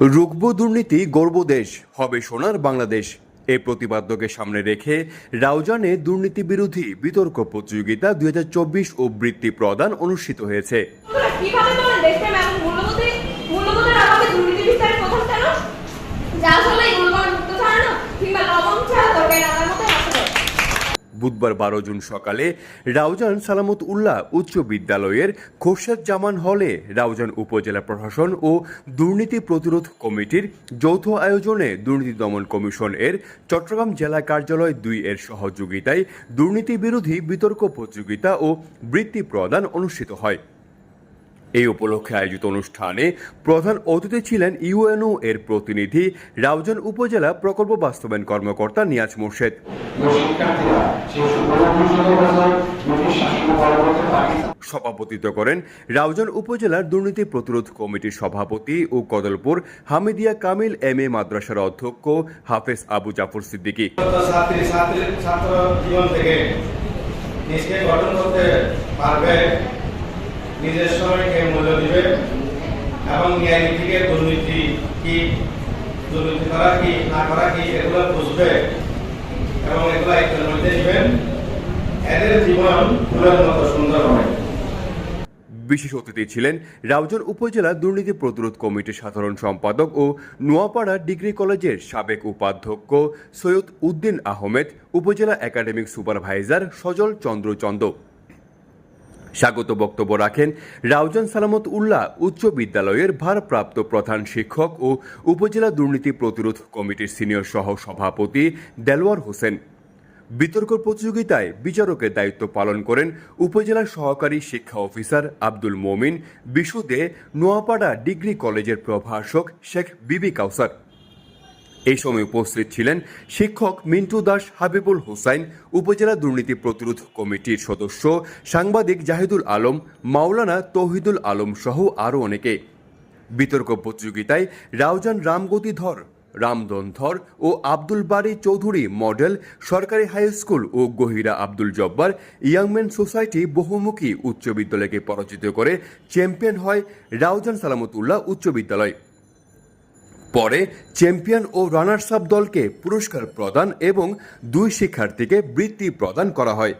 রুগ্ব দুর্নীতি গর্ব দেশ হবে সোনার বাংলাদেশ। এই প্রতিপাদ্যকে সামনে রেখে রাউজানে দুর্নীতি বিরোধী বিতর্ক প্রতিযোগিতা দুই হাজার চব্বিশ ও বৃত্তি প্রদান অনুষ্ঠিত হয়েছে। বুধবার বারো জুন সকালে রাউজান সালামত উল্লাহ উচ্চ বিদ্যালয়ের খোরশেদ জামান হলে রাউজান উপজেলা প্রশাসন ও দুর্নীতি প্রতিরোধ কমিটির যৌথ আয়োজনে দুর্নীতি দমন কমিশন এর চট্টগ্রাম জেলা কার্যালয় দুই এর সহযোগিতায় দুর্নীতি বিরোধী বিতর্ক প্রতিযোগিতা ও বৃত্তি প্রদান অনুষ্ঠিত হয়। এই উপলক্ষে আয়োজিত অনুষ্ঠানে প্রধান অতিথি ছিলেন ইউএনও এর প্রতিনিধি রাউজান উপজেলা প্রকল্প বাস্তবায়ন কর্মকর্তা নিয়াজ মোর্শেদ। সভাপতিত্ব করেন রাউজান উপজেলার দুর্নীতি প্রতিরোধ কমিটির সভাপতি ও কদলপুর হামিদিয়া কামিল এম এ মাদ্রাসার অধ্যক্ষ হাফেজ আবু জাফর সিদ্দিকী। ছাত্র জীবন থেকে নিজকে গঠন করতে পারবে। নিজের সময়কে মূল্য দিবে এবং দুর্নীতি কি, দুর্নীতি করা কি, না করা কি, এগুলো বুঝবে এবং এগুলো একজন মধ্যে এদের জীবন ফুলের মতো সুন্দর হবে। বিশেষ অতিথি ছিলেন রাউজান উপজেলা দুর্নীতি প্রতিরোধ কমিটির সাধারণ সম্পাদক ও নোয়াপাড়া ডিগ্রি কলেজের সাবেক উপাধ্যক্ষ সৈয়দ উদ্দিন আহমেদ, উপজেলা একাডেমিক সুপারভাইজার সজল চন্দ্র চন্দ স্বাগত বক্তব্য রাখেন রাউজান সালামত উল্লাহ উচ্চ বিদ্যালয়ের ভারপ্রাপ্ত প্রধান শিক্ষক ও উপজেলা দুর্নীতি প্রতিরোধ কমিটির সিনিয়র সহ সভাপতি দেলোয়ার হোসেন। বিতর্ক প্রতিযোগিতায় বিচারকের দায়িত্ব পালন করেন উপজেলা সহকারী শিক্ষা অফিসার আব্দুল মোমিন বিশুদে নোয়াপাড়া ডিগ্রি কলেজের প্রভাষক শেখ বিবি কাউসার। এই সময় উপস্থিত ছিলেন শিক্ষক মিন্টু দাস, হাবিবুল হোসাইন, উপজেলা দুর্নীতি প্রতিরোধ কমিটির সদস্য সাংবাদিক জাহিদুল আলম, মাওলানা তৌহিদুল আলম সহ আরও অনেকে। বিতর্ক প্রতিযোগিতায় রাউজান রামগতিধর রামদনধর ও আব্দুল বারি চৌধুরী মডেল, সরকারি হাই স্কুল ও গহিরা আব্দুল জব্বার, ইয়াংম্যান সোসাইটি বহুমুখী উচ্চ বিদ্যালয়কে পরাজিত করে চ্যাম্পিয়ন হয় রাউজান সালামতুল্লাহ উচ্চ বিদ্যালয়। পরে চ্যাম্পিয়ন ও রানার্স আপ দলকে পুরস্কার প্রদান এবং দুই শিক্ষার্থীকে বৃত্তি প্রদান করা হয়।